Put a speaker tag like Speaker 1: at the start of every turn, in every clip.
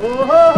Speaker 1: Oh!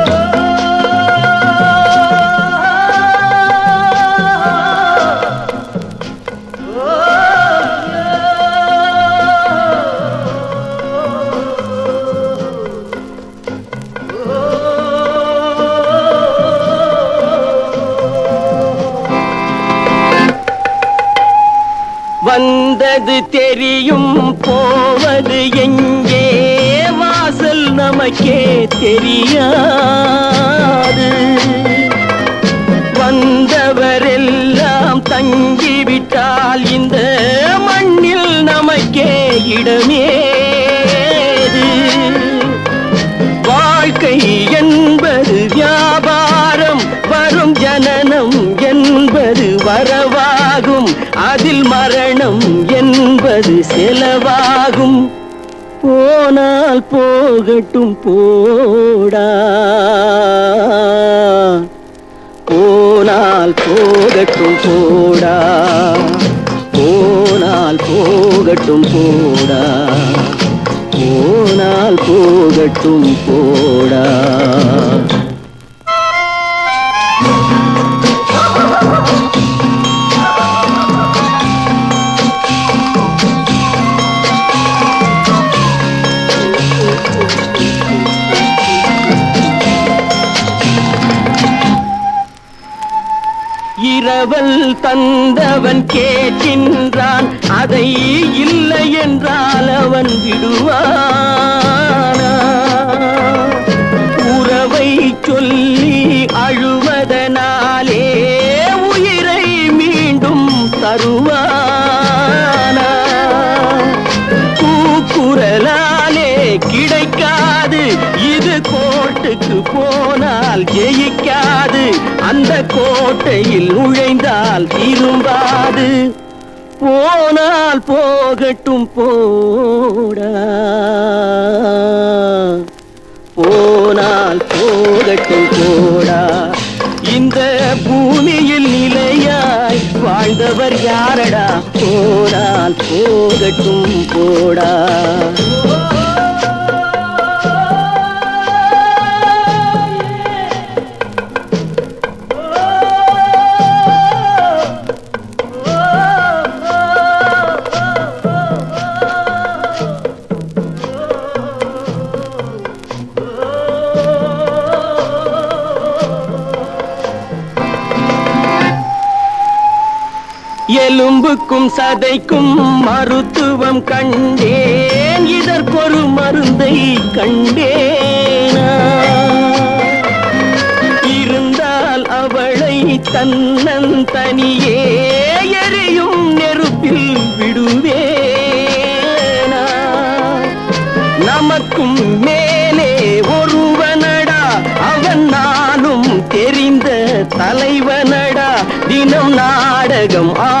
Speaker 1: வந்தது தெரியும் போவது எங்கே? வாசல் நமக்கே தெரியாது. வந்தவரெல்லாம் தங்கிவிட்டால் இந்த மண்ணில் நமக்கே இடமே போனால் போகட்டும் போடா. போனால் போகட்டும் போடா. போனால் போகட்டும் போடா. போனால் போகட்டும் போடா. இரவல் தந்தவன் கேட்கின்றான். அதை இல்லை என்றால் அவன் விடுவானா? உறவை சொல்லி அழு அந்த கோட்டையில் நுழைந்தால் திரும்பாது போனால் போகட்டும் போடா. போனால் போகட்டும் போடா. இந்த பூமியில் நிலையாய் வாழ்ந்தவர் யாரடா? போனால் போகட்டும் போடா. எலும்புக்கும் சதைக்கும் மருத்துவம் கண்டேன். இதற்கொரு மருந்தை கண்டேனா. இருந்தால் அவளை தன்னன் தனியே எரியும் நெருப்பில் விடுவேனா. நமக்கும் மேலே ஒருவனடா அவன் நானும் தெரிந்த தலைவனடா. தினம் நாடகம் ஆ